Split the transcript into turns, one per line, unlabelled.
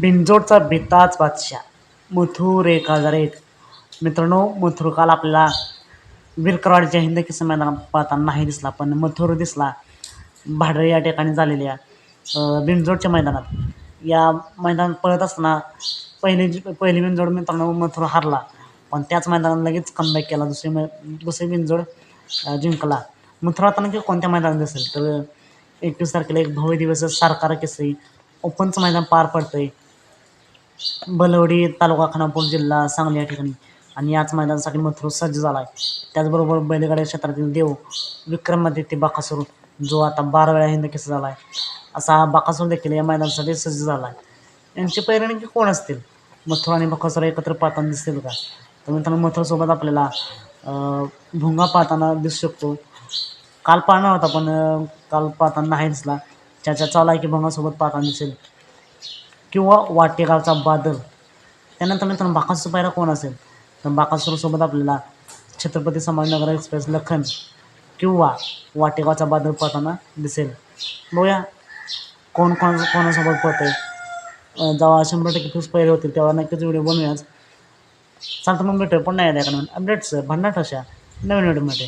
बिनजोडचा बेताज बादशाह. मथुर एक हजार एक मित्रांनो मथुर काल आपल्याला विरकरवाडीच्या हिंद किस्सा मैदानात पाहताना नाही दिसला पण मथुर दिसला. भाडरे या ठिकाणी झालेल्या अं, बिनजोडच्या मैदानात. या मैदानात पळत असताना पहिली पहिली बिनजोड मित्रांनो मथुर हारला. पण त्याच मैदानात लगेच कमबॅक केला. दुसरी मै दुसरी बिनजोड जिंकला. मथुर आता नक्की कोणत्या मैदानात दिसेल? तर एकवीस तारखेला एक भव्य दिवस सारकारा केसरी ओपनचं मैदान पार पडतं आहे बलवडी तालुका खानापूर जिल्हा सांगली या ठिकाणी. आणि याच मैदानासाठी मथुर सज्ज झाला आहे त्याचबरोबर बैलगाड्या क्षेत्रातील देव विक्रमादित्य बाकासूर जो आता बारा वेळा हिंद केस झाला आहे असा हा बाकासूर देखील या मैदानासाठी सज्ज झाला आहे यांचे पैरणीकी कोण असतील? मथुर आणि बाकासूर एकत्र पाहताना दिसतील का? तर मित्रांनो मथुरसोबत आपल्याला भुंगा पाहताना दिसू शकतो. काल पाहणार होता पण काल पाहताना नाही दिसला त्याच्या चालाकी भंगासोबत की दिसेल किंवा वाटेगावचा बादल. त्यानंतर मित्रांनो बाकासूर पायरा कोण असेल? तर बाकासूरसोबत आपल्याला छत्रपती संभाजीनगर एक्सप्रेस लखन किंवा वाटेगावचा बादल पळताना दिसेल. बघूया कोण कोण कोणासोबत पळतं आहे जेव्हा शंभर टक्के फिक्स पहिले होतील तेव्हा नक्कीच व्हिडिओ बनवूयाच चालतं मग भेटूया पण नाही द्या अपडेट्स भन्नाट अशा नवीन व्हिडिओमध्ये.